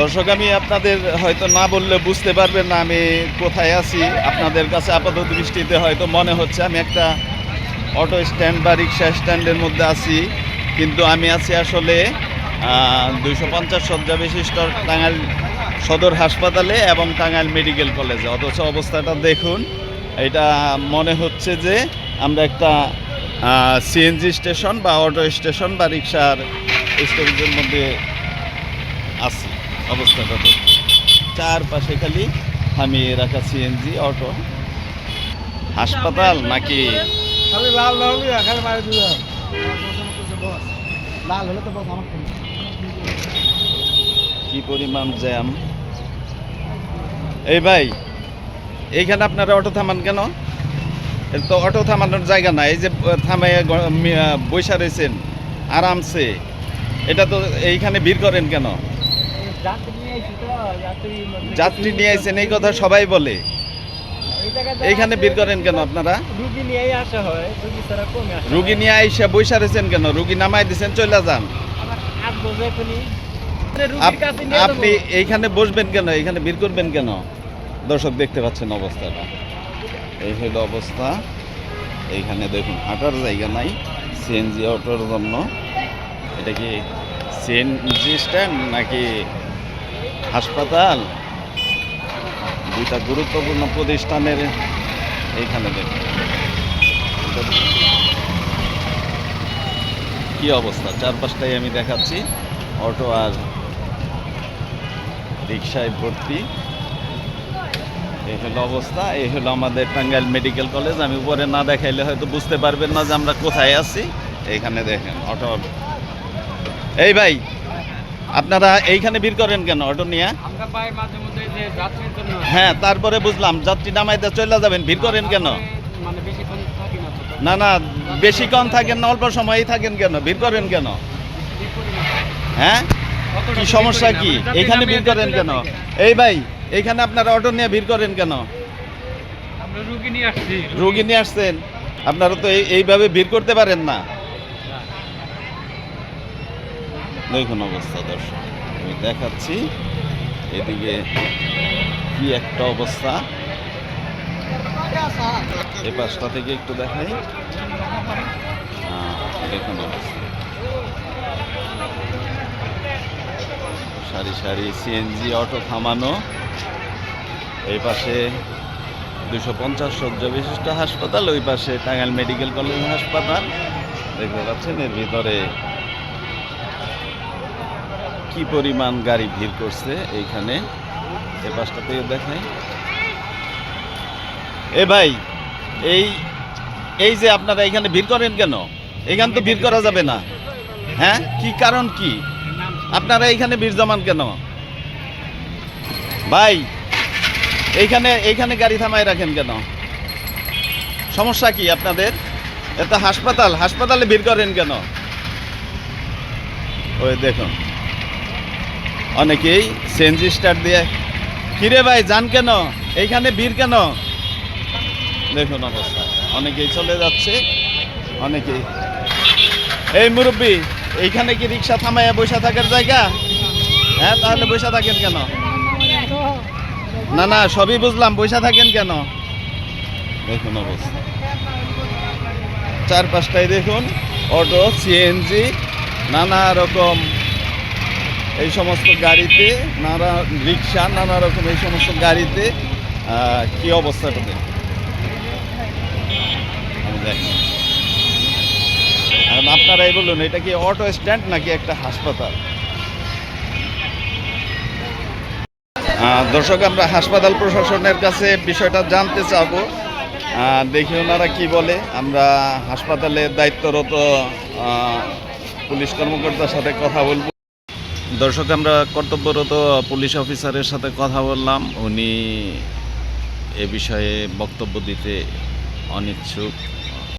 দর্শক, আমি আপনাদের হয়তো না বললে বুঝতে পারবেন না আমি কোথায় আছি। আপনাদের কাছে আপাতত দৃষ্টিতে হয়তো মনে হচ্ছে আমি একটা অটো স্ট্যান্ড বা রিক্সা স্ট্যান্ডের মধ্যে আছি। কিন্তু আমি আছি আসলে দুইশো পঞ্চাশ শয্যা বিশিষ্ট টাঙ্গাইল সদর হাসপাতালে এবং টাঙ্গাইল মেডিকেল কলেজে। অথচ অবস্থাটা দেখুন, এটা মনে হচ্ছে যে আমরা একটা সিএনজি স্টেশন বা অটো স্টেশন বা রিক্সার স্টেশনের মধ্যে আছি। অবস্থাটা দেখুন চারপাশে খালি থামিয়ে রাখা সিএনজি অটো হাসপাতাল নাকি? খালি লাল লাল হলে তো কি পরিমাণ জ্যাম। এই ভাই এইখানে আপনারা অটো থামান কেন? তো অটো থামানোর জায়গা নাই এই যে থামাই বৈশা রয়েছেন আরামসে। এটা তো এইখানে ভিড় করেন কেন? যাত্রী নিয়ে আইছেন এই কথা সবাই বলে। এইখানে বের করেন কেন আপনারা? রুগী নিয়ে আসা হয় রুগী ছাড়া কমে আসে রুগী নিয়ে আইসা বৈশা রয়েছেন কেন? রুগী নামাই দিছেন চলে যান। আপ- আপনি এইখানে বসবেন কেন? এখানে বের করবেন কেন? দর্শক দেখতে পাচ্ছেন অবস্থাটা। এই হলো অবস্থা। এইখানে দেখুন হাঁটার জায়গা নাই সিএনজি অটোর জন্য। এটা কি সিএনজি স্ট্যান্ড নাকি হাসপাতাল, দুইটা গুরুত্বপূর্ণ প্রতিষ্ঠানের এইখানে দেখুন। কি অবস্থা? চারপাশটাই আমি দেখাচ্ছি। অটো আর রিক্সায় ভর্তি। এই হলো অবস্থা। এই হলো আমাদের টাঙ্গাইল মেডিকেল কলেজ। আমি উপরে না দেখাইলে হয়তো বুঝতে পারবেন না যে আমরা কোথায় আছি। এইখানে দেখেন, অটো। এই ভাই আপনারা এইখানে ভিড় করেন কেন অটো নিয়ে? হ্যাঁ তারপরে বুঝলাম যাত্রী নামাইতে চলে যাবেন ভিড় করেন কেন? মানে না না বেশিক্ষণ থাকেন না অল্প সময়ই থাকেন কেন ভিড় করেন কেন? হ্যাঁ? কি সমস্যা কি? এখানে ভিড় করেন কেন? এই ভাই এইখানে আপনারা অটো নিয়ে ভিড় করেন কেন? রুগী নিয়ে আসছেন? আপনারা তো এই- এইভাবে ভিড় করতে পারেন না। দেখুন অবস্থা, দর্শক। আমি দেখাচ্ছি এদিকে কি একটা অবস্থা। এই পাশটা থেকে একটু দেখাই। দেখুন অবস্থা। সারি সারি সিএনজি অটো থামানো। এই পাশে দুশো পঞ্চাশ শয্যা বিশিষ্ট হাসপাতাল, ওই পাশে টাঙ্গাইল মেডিকেল কলেজ হাসপাতাল। দেখতে পাচ্ছেন, এর ভিতরে কি পরিমাণ গাড়ি ভিড় করছে এইখানে? এ পাশটা থেকে দেখাই। এ ভাই, এই এই যে আপনারা এখানে ভিড় করেন কেন? এখানে তো ভিড় করা যাবে না। হ্যাঁ? কি কারণ কি? আপনারা এইখানে ভিড় জমান কেন? ভাই, এইখানে এইখানে গাড়ি থামায় রাখেন কেন? সমস্যা কি আপনাদের? এটা হাসপাতাল, হাসপাতালে ভিড় করেন কেন? ওই দেখুন। অনেকেই সেনজি স্টার দিয়ে কিরে ভাই, যান কেন? এইখানে ভিড় কেন? দেখুন অবস্থা। অনেকেই চলে যাচ্ছে, অনেকেই এই মুরব্বী, এইখানে কি রিক্সা থামাইয়া বসে থাকার জায়গা? হ্যাঁ তাহলে বসে থাকেন কেন? না না, সবই বুঝলাম, বসে থাকেন কেন? দেখুন অবস্থা। চারপাশটাই দেখুন, অটো, সিএনজি, নানা রকম এই সমস্ত গাড়িতে, নানা রিক্সা, নানা রকম এই সমস্ত গাড়িতে কি অবস্থা এখন আপনারাই বলুন, এটা কি অটো স্ট্যান্ড নাকি একটা হাসপাতাল? দর্শক, আমরা হাসপাতাল প্রশাসনের কাছে বিষয়টা জানতে চাবো। দেখি ওনারা কি বলে। আমরা হাসপাতালে দায়িত্বরত পুলিশ কর্মকর্তার সাথে কথা বলব। দর্শক আমরা কর্তব্যরত পুলিশ অফিসারের সাথে কথা বললাম। উনি এ বিষয়ে বক্তব্য দিতে অনিচ্ছুক।